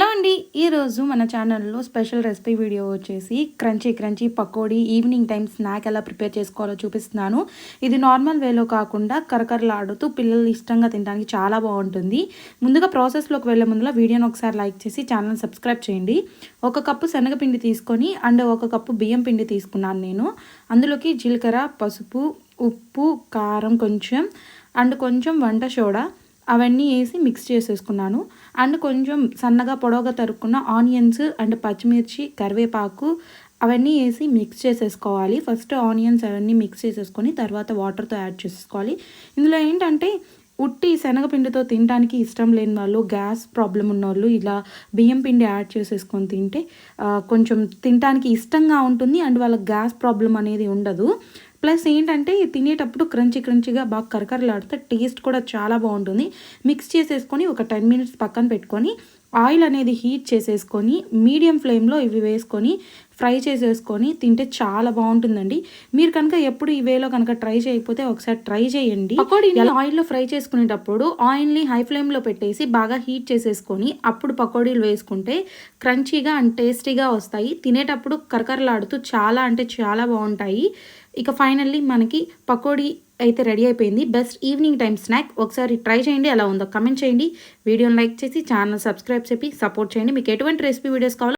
Hello అండి. ఈరోజు మన ఛానల్లో స్పెషల్ రెసిపీ వీడియో వచ్చేసి crunchy crunchy pakodi evening time snack ఎలా ప్రిపేర్ చేసుకోవాలో చూపిస్తున్నాను. ఇది నార్మల్ వేలో కాకుండా కరకరలాడుతూ పిల్లలు ఇష్టంగా తినడానికి చాలా బాగుంటుంది. ముందుగా ప్రాసెస్లోకి వెళ్ళే ముందులో వీడియోని ఒకసారి లైక్ చేసి ఛానల్ సబ్స్క్రైబ్ చేయండి. ఒక కప్పు శనగపిండి తీసుకొని అండ్ ఒక కప్పు బియ్యం పిండి తీసుకున్నాను నేను. అందులోకి జీలకర్ర పసుపు ఉప్పు కారం కొంచెం అండ్ కొంచెం వంట సోడా అవన్నీ వేసి మిక్స్ చేసేసుకున్నాను. అండ్ కొంచెం సన్నగా పొడవుగా తరుక్కున్న ఆనియన్స్ అండ్ పచ్చిమిర్చి కరివేపాకు అవన్నీ వేసి మిక్స్ చేసేసుకోవాలి. ఫస్ట్ ఆనియన్స్ అవన్నీ మిక్స్ చేసేసుకొని తర్వాత వాటర్తో యాడ్ చేసేసుకోవాలి. ఇందులో ఏంటంటే ఉట్టి శనగపిండితో తినడానికి ఇష్టం లేని వాళ్ళు గ్యాస్ ప్రాబ్లం ఉన్న వాళ్ళు ఇలా బియ్యం పిండి యాడ్ చేసేసుకొని తింటే కొంచెం తినడానికి ఇష్టంగా ఉంటుంది అండ్ వాళ్ళకి గ్యాస్ ప్రాబ్లం అనేది ఉండదు. ప్లస్ ఏంటంటే తినేటప్పుడు క్రంచి క్రంచిగా బాగా కరకరలాడితే టేస్ట్ కూడా చాలా బాగుంటుంది. మిక్స్ చేసేసుకొని ఒక టెన్ మినిట్స్ పక్కన పెట్టుకొని ఆయిల్ అనేది హీట్ చేసేసుకొని మీడియం ఫ్లేమ్లో ఇవి వేసుకొని ఫ్రై చేసేసుకొని తింటే చాలా బాగుంటుందండి. మీరు కనుక ఎప్పుడు ఈ వేలో కనుక ట్రై చేయకపోతే ఒకసారి ట్రై చేయండి. పకోడీని ఆయిల్లో ఫ్రై చేసుకునేటప్పుడు ఆయిల్ని హై ఫ్లేమ్లో పెట్టేసి బాగా హీట్ చేసేసుకొని అప్పుడు పకోడీలు వేసుకుంటే క్రంచీగా అండ్ టేస్టీగా వస్తాయి. తినేటప్పుడు కరకరలాడుతూ చాలా అంటే చాలా బాగుంటాయి. ఇక ఫైనల్లీ మనకి పకోడీ అయితే రెడీ అయిపోయింది. Best evening time snack. ఒకసారి ట్రై చేయండి ఎలా ఉందో కమెంట్ చేయండి. వీడియోని లైక్ చేసి ఛానల్ సబ్స్క్రైబ్ చేసి సపోర్ట్ చేయండి. మీకు ఎటువంటి రెసిపీ వీడియోస్ కావాలో